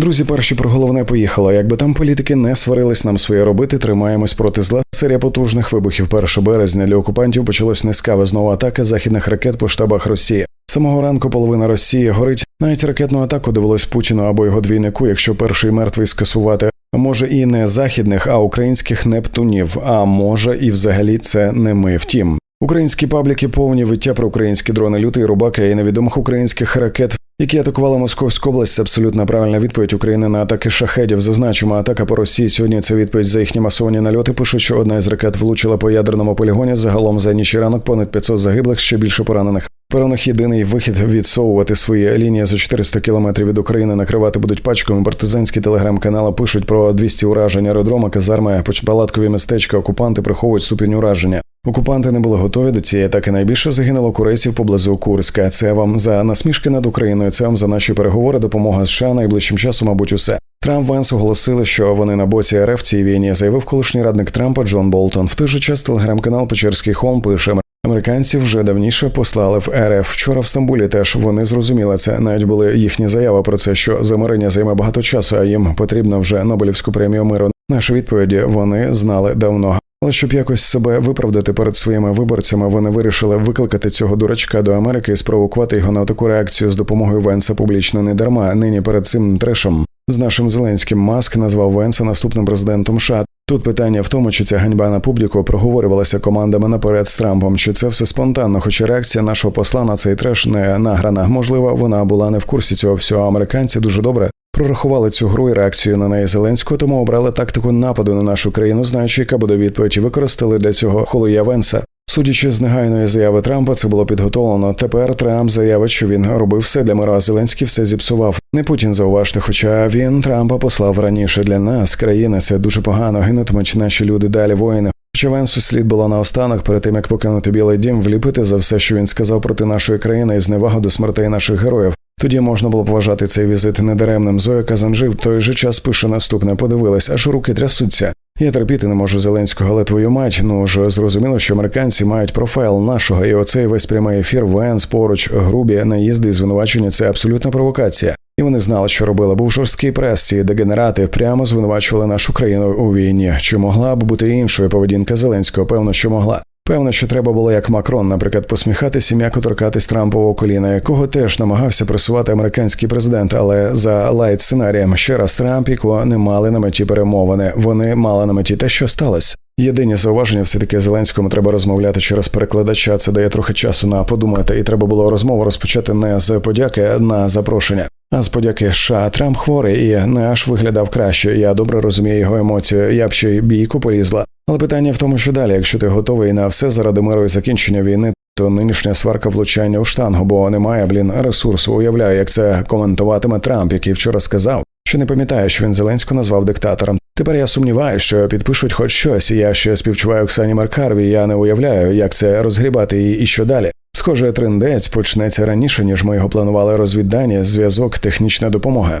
Друзі, перші про головне поїхало. Якби там політики не сварились нам своє робити, тримаємось проти зла. Серія потужних вибухів 1 березня для окупантів почалось низькава знову атака західних ракет по штабах Росії. Самого ранку половина Росії горить. Навіть ракетну атаку довелось Путіну або його двійнику, якщо перший мертвий скасувати. А може і не західних, а українських нептунів. А може і взагалі це не ми. Втім, українські пабліки повні виття про українські дрони, лютий рубака і невідомих українських ракет які атакували Московську область. Це абсолютно правильна відповідь України на атаки шахедів. Зазначимо, атака по Росії сьогодні. Це відповідь за їхні масовані нальоти. Пишуть, що одна із ракет влучила по ядерному полігоні. Загалом за ніч і ранок понад 500 загиблих, ще більше поранених. Певних єдиний вихід відсовувати свої лінії за 400 кілометрів від України. Накривати будуть пачками. Партизанські телеграм-канали пишуть про 200 уражень аеродрома, казарми, палаткові містечка. Окупанти приховують ступінь ураження. Окупанти не були готові до цієї атаки. Найбільше загинуло курейців поблизу Курська. Це вам за насмішки над Україною. Це вам за наші переговори. Допомога США найближчим часом, мабуть, усе. Трамп Венс оголосили, що вони на боці РФ цій війні. Заявив колишній радник Трампа Джон Болтон. В той же час телеграм-канал Печерський Холм пише. Американці вже давніше послали в РФ. Вчора в Стамбулі теж вони зрозуміли це. Навіть були їхні заяви про це, що замирення займе багато часу, а їм потрібно вже Нобелівську премію миру. Наші відповіді вони знали давно. Але щоб якось себе виправдати перед своїми виборцями, вони вирішили викликати цього дурачка до Америки і спровокувати його на таку реакцію з допомогою Венса публічно не дарма. Нині перед цим трешем з нашим Зеленським Маск назвав Венса наступним президентом США. Тут питання в тому, чи ця ганьба на публіку проговорювалася командами наперед з Трампом, чи це все спонтанно, хоча реакція нашого посла на цей треш не награна. Можливо, вона була не в курсі цього всього. Американці дуже добре прорахували цю гру і реакцію на неї Зеленського, тому обрали тактику нападу на нашу країну, знаючи, яка буде відповідь, і використали для цього холуя Венса. Судячи з негайної заяви Трампа, це було підготовлено. Тепер Трамп заявить, що він робив все для миру, а Зеленський все зіпсував. Не Путін зауважте, хоча він Трампа послав раніше для нас. Країни це дуже погано. Гинутимуть наші люди далі воїни. Хоча Венсу слід було наостанок, перед тим як покинути Білий Дім, вліпити за все, що він сказав проти нашої країни, і зневагу до смертей наших героїв. Тоді можна було б вважати цей візит недаремним. Зоя Казанжи в той же час пише наступне. Подивилась, аж руки трясуться. Я терпіти не можу Зеленського, але твою мать. Ну ж зрозуміло, що американці мають профайл нашого, і оцей весь прямий ефір, Венс, поруч, грубі наїзди і звинувачення це абсолютна провокація. І вони знали, що робили. Був жорсткий прес. Ці дегенерати прямо звинувачували нашу країну у війні. Чи могла б бути іншою поведінка Зеленського? Певно, що могла. Певно, що треба було як Макрон, наприклад, посміхатися, м'яко торкатись Трампового коліна, якого теж намагався просувати американський президент, але за лайт сценарієм ще раз Трамп, якого не мали на меті перемовини. Вони мали на меті те, що сталося. Єдині зауваження, все таки Зеленському треба розмовляти через перекладача. Це дає трохи часу на подумати, і треба було розмову розпочати не з подяки на запрошення. А з подяки США Трамп хворий і не аж виглядав краще. Я добре розумію його емоцію. Я б ще й бійку полізла. Але питання в тому, що далі, якщо ти готовий на все заради миру і закінчення війни, то нинішня сварка влучання у штангу, бо немає блін ресурсу. Уявляю, як це коментуватиме Трамп, який вчора сказав, що не пам'ятає, що він Зеленського назвав диктатором. Тепер я сумніваюся, що підпишуть хоч щось. Я ще співчуваю Оксані Маркарві. Я не уявляю, як це розгрібати і, і що далі. Схоже, трендець почнеться раніше, ніж ми його планували розвіддані, зв'язок, технічна допомога.